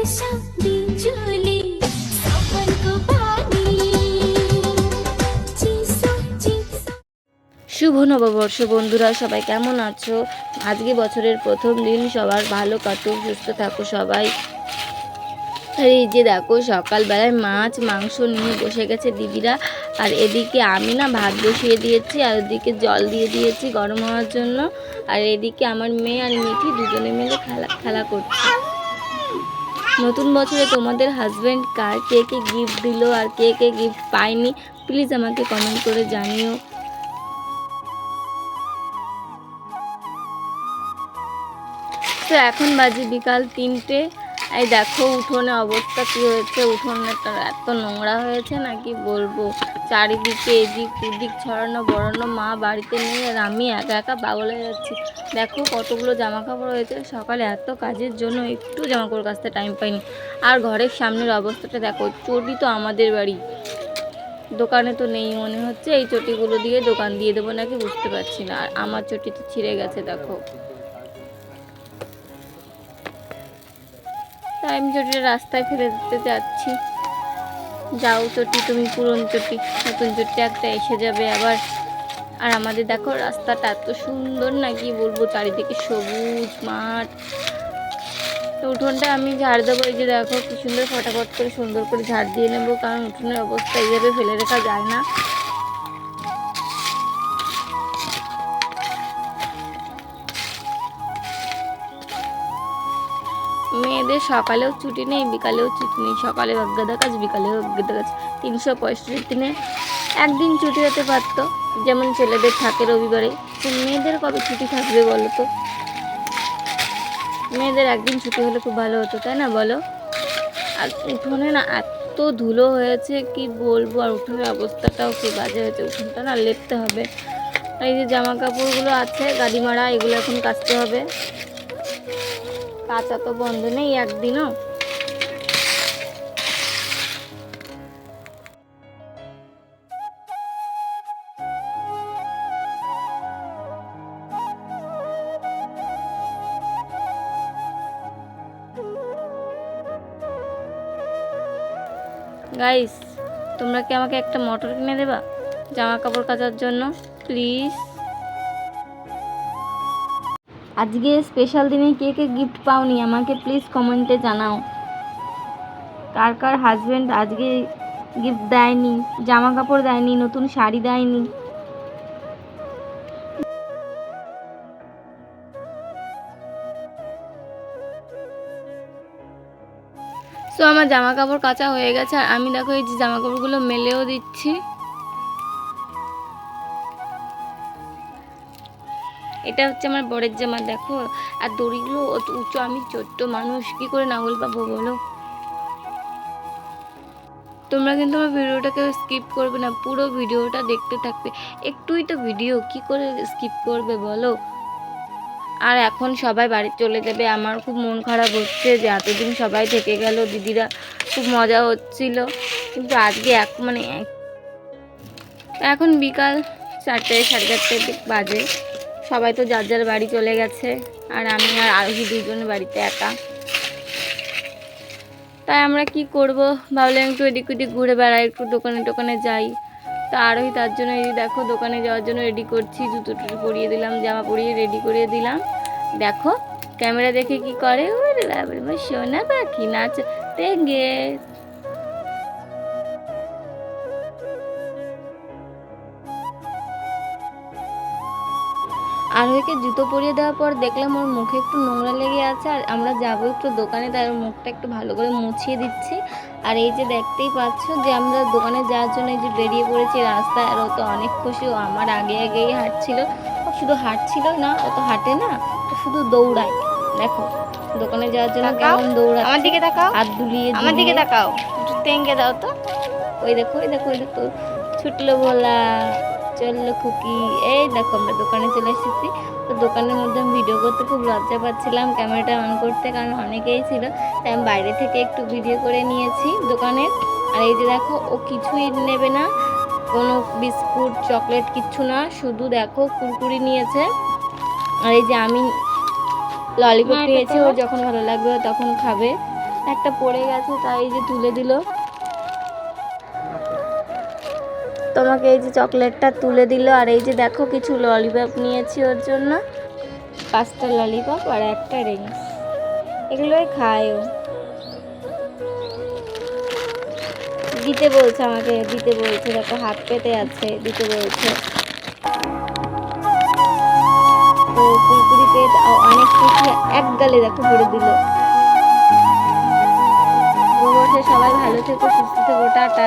শুভ নববর্ষ বন্ধুরা, সবাই কেমন আছো? আজকে বছরের প্রথম দিন, সবার ভালো কাটুক, সুস্থ থাকো সবাই। আর এই যে দেখো, সকালবেলায় মাছ, মাংস নিয়ে বসে গেছে দিদিরা। আর এদিকে আমি না ভাত বসিয়ে দিয়েছি, আর ওদিকে জল দিয়ে দিয়েছি গরম হওয়ার জন্য। আর এদিকে আমার মেয়ে আর মিঠি দুজনে মিলে খেলা খেলা করছে। নতুন বছরে তোমাদের হাজব্যান্ড কার কে কে গিফট দিল আর কে কে গিফট পায়নি প্লিজ আমাকে কমেন্ট করে জানিও। তো এখন বাজে বিকাল তিনটে। এই দেখো উঠোনে অবস্থা কী হয়েছে? উঠোনটা এত নোংরা হয়েছে না কি বলব? চারিদিকে এদিক ওদিক ছড়ানো বড়ানো, মা বাড়িতে নিয়ে আর আমি একা একা হয়ে যাচ্ছি। দেখো কতগুলো জামা কাপড় হয়েছে। সকালে এত কাজের জন্য একটু জামা কাপড় টাইম পাইনি। আর ঘরের সামনের অবস্থাটা দেখো, চটি তো আমাদের বাড়ি। দোকানে তো নেই মনে হচ্ছে। এই চটিগুলো দিয়ে দোকান দিয়ে দেবো নাকি বুঝতে পারছি না। আর আমার চটি তো ছিঁড়ে গেছে, দেখো। আমি চটিটা রাস্তায় ফেলে দিতে যাচ্ছি। যাও চটি, তুমি পুরনো চটি, নতুন চটি একটা এসে যাবে আবার। আর আমাদের দেখো, রাস্তাটা এত সুন্দর না, কি বলব, চারিদিকে সবুজ মাঠ। তো উঠোনটা আমি ঝাড় দেবো, এই যে দেখো, কি সুন্দর ফটাফট করে সুন্দর করে ঝাড় দিয়ে নেব, কারণ উঠোনের অবস্থা এইভাবে ফেলে রাখা যায় না। মেয়েদের সকালেও ছুটি নেই, বিকালেও ছুটি নেই সকালে অজ্ঞাদা কাজ বিকালেও অজ্ঞাদা কাজ। তিনশো পঁয়ষট্টি দিনে একদিন ছুটি হতে পারতো, যেমন ছেলেদের থাকে রবিবারে। মেয়েদের কবে ছুটি থাকবে বলো তো? মেয়েদের একদিন ছুটি হলে খুব ভালো হতো, তাই না বলো? আর উঠোনে না এত ধুলো হয়েছে, কি বলব, আর উঠোনের অবস্থাটাও কি বাজে হয়েছে। উঠোনটা না লেপতে হবে। এই যে জামা কাপড়গুলো আছে, গাড়ি মারা এগুলো এখন কাচতে হবে। কাঁচা তো বন্ধ নেই একদিনও। গাইস তোমরা কি আমাকে একটা মোটর কিনে দেবা? জামা কাপড় কাচার জন্য? প্লিজ আজকে স্পেশাল দিনে কে কে গিফট পাওনি আমাকে প্লিজ কমেন্টে জানাও। কার কার হাজব্যান্ড আজকে গিফট দেয়নি জামা কাপড় দেয়নি, নতুন শাড়ি দেয়নি। সো আমার জামা কাপড় কাচা হয়ে গেছে আর আমি দেখো এই যে জামা কাপড়গুলো মেলেও দিচ্ছি। এটা হচ্ছে আমার বরের জামা, দেখো। আর দড়িগুলো উঁচু, আমি ছোট্ট মানুষ, কি করে নাগল পাবো বলো? তোমরা কিন্তু আমার ভিডিওটাকে স্কিপ করবে না, পুরো ভিডিওটা দেখতে থাকবে। একটুই তো ভিডিও কি করে স্কিপ করবে বলো? আর এখন সবাই বাড়ি চলে যাবে, আমার খুব মন খারাপ হচ্ছে যে এতদিন সবাই থেকে গেল, দিদিরা খুব মজা হচ্ছিল। কিন্তু আজকে এক মানে এখন বিকাল চারটে, সাড়ে চারটে বাজে। সবাই তো যার যার বাড়ি চলে গেছে, আর আমি আর আরোহী দুজন বাড়িতে একা। তাই আমরা কি করব? ভাবলাম একটু এদিক ওদিক ঘুরে বেড়াই, একটু দোকানে টোকানে যাই। তা আরোহী তার জন্য, এই দেখো, দোকানে যাওয়ার জন্য রেডি করছি, জুতো টুতো পরিয়ে দিলাম, জামা পরিয়ে রেডি করে দিলাম। দেখো, ক্যামেরা দেখে কি করে? ওরে আমার সোনা পাখি নাচ তেঙ্গে আরোহীকে জুতো পরিয়ে দেওয়ার পর দেখলাম ওর মুখে একটু নোংরা লেগে আছে আর আমরা যাব একটু দোকানে তাই ওর মুখটা একটু ভালো করে মুছিয়ে দিচ্ছি। আর এই যে দেখতেই পাচ্ছ যে আমরা দোকানে যাওয়ার জন্য এই যে বেরিয়ে পড়েছি রাস্তায় আর ও তো অনেক খুশি ও আমার আগে আগেই হাঁটছিল। শুধু হাঁটছিল না ও তো হাঁটে না ও শুধু দৌড়ায়। দেখো দোকানে যাওয়ার জন্য কেমন দৌড়ায় আমার দিকে তাকাও। হাত দুলিয়ে আমার দিকে। তাকাও। একটু তেঙ্গে দাও তো। ওই দেখো ওই দেখো ওই দেখো ছুটলো বলা। চলল খুকি এই দেখো আমরা দোকানে চলে এসেছি। তো দোকানের মধ্যে আমি ভিডিও করতে খুব লজ্জা পাচ্ছিলাম ক্যামেরাটা অন করতে কারণ অনেকেই ছিল। তাই আমি বাইরে থেকে একটু ভিডিও করে নিয়েছি দোকানের আর এই যে দেখো ও কিছুই নেবে না। কোনো বিস্কুট চকলেট কিচ্ছু না। শুধু দেখো কুরকুরি নিয়েছে। আর এই যে আমি ললিপপ এটা পেয়েছি ও যখন ভালো লাগবে তখন খাবে। একটা পড়ে গেছে তাই এই যে তুলে দিল। তোমাকে এই যে চকলেটটা তুলে দিল, আর এই যে দেখো কিছু ললিপপ নিয়েছি ওর জন্য। পাঁচটা ললিপপ আর একটা রিংস এগুলোই খায় ও দিতে বলছে আমাকে, দিতে বলছে। দেখো, হাত পেতে আছে, দিতে বলছে। তো অনেক কিছু এক গালে দেখো ভরে দিল। সবাই ভালো থেকো, সুস্থ থেকো, টাটা।